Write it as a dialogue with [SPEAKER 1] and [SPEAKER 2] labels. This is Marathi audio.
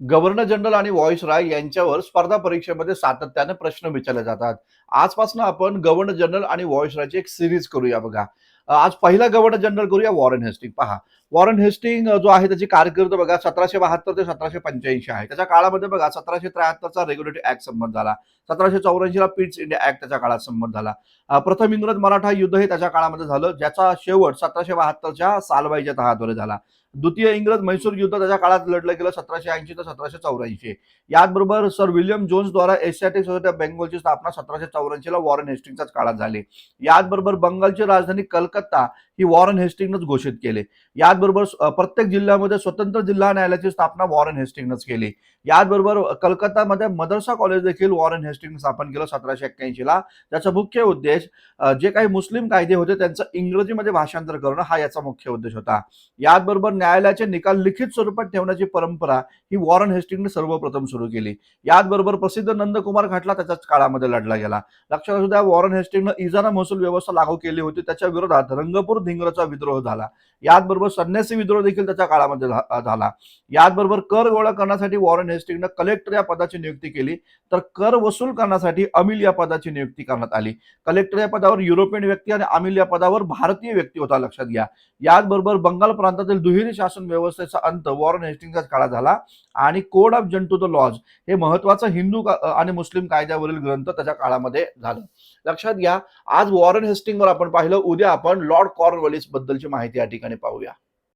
[SPEAKER 1] गव्हर्नर जनरल आणि व्हॉइस राय यांच्यावर स्पर्धा परीक्षेमध्ये सातत्याने प्रश्न विचारले जातात. आजपासून आपण गव्हर्नर जनरल आणि व्हॉइस रायची एक सिरीज करूया बघा. आज पहिला गव्हर्नर जनरल करूया वॉरन हेस्टिंग. पहा. वॉरन हेस्टिंग जो आहे त्याची कारकीर्द बघा सतराशे बहात्तर ते सतराशे पंच्याऐंशी आहे. त्याच्या काळामध्ये बघा सतराशे त्र्याहत्तरचा रेग्युलेटरी ऍक्ट संमत झाला. सतराशे चौऱ्याऐंशीला पीट्स इंडिया ऍक्ट त्याच्या काळात संमत झाला. प्रथम इंग्रज मराठा युद्ध हे त्याच्या काळामध्ये झालं ज्याचा शेवट सतराशे बहात्तरच्या सालबाईच्या तहाद्वारे झाला. द्वितीय इंग्रज मैसूर युद्ध त्याच्या काळात लढलं गेलं सतराशे ऐंशी ते सतराशे चौऱ्याऐंशी. याचबरोबर सर विल्यम जोन्स द्वारा एशियाटिक सोसायटी ऑफ बेंगॉलची स्थापना सतराशे चौऱ्याऐंशीला वॉरन हेस्टिंगच्याच काळात झाली. याचबरोबर बंगालची राजधानी कलकत्ता ही वॉरन हेस्टिंगनच घोषित केली. याचबरोबर प्रत्येक जिल्ह्यामध्ये स्वतंत्र जिल्हा न्यायालयाची स्थापना वॉरन हेस्टिंगनच केली. याचबरोबर कलकत्तामध्ये मदरसा कॉलेज देखील वॉरन हेस्टिंग स्थापन केलं सतराशे एक्क्याऐंशीला. त्याचा मुख्य उद्देश जे काही मुस्लिम कायदे होते त्यांचं इंग्रजीमध्ये भाषांतर करणं हा याचा मुख्य उद्देश होता. याचबरोबर न्यायालयाचे निकाल लिखित स्वरूपात ठेवण्याची परंपरा ही वॉरन हेस्टिंगने सर्वप्रथम सुरू केली. याचबरोबर प्रसिद्ध नंदकुमार खटला त्याच्याच काळामध्ये लढला गेला. लक्षात असू द्या वॉरन हेस्टिंगनं इजारा महसूल व्यवस्था लागू केली होती. त्याच्या विरोधात रंगपूर धिंगरचा विद्रोह झाला. याचबरोबर संन्यासी विद्रोह देखील त्याच्या काळामध्ये झाला. याचबरोबर कर गोळा करण्यासाठी वॉरन हेस्टिंगनं कलेक्टर या पदाची नियुक्ती केली. तर कर वसूल करण्यासाठी अमिल या पदाची नियुक्ती करण्यात आली. कलेक्टर या पदावर युरोपियन व्यक्ती आणि अमिल या पदावर भारतीय व्यक्ती होता लक्षात घ्या. याचबरोबर बंगाल प्रांतातील दुहेरी शासन व्यवस्थेचा अंत वॉरन हेस्टिंगच्याच काळात झाला आणि code of Gentoo the laws हे महत्वाचं हिंदू आणि मुस्लिम कायद्यावरील ग्रंथ त्याच्या काळामध्ये झालं. लक्षात घ्या आज वॉरन हेस्टिंगवर आपण पाहिलं उद्या आपण लॉर्ड कॉर्नवॉलिस बद्दलची माहिती या ठिकाणी पाहूया.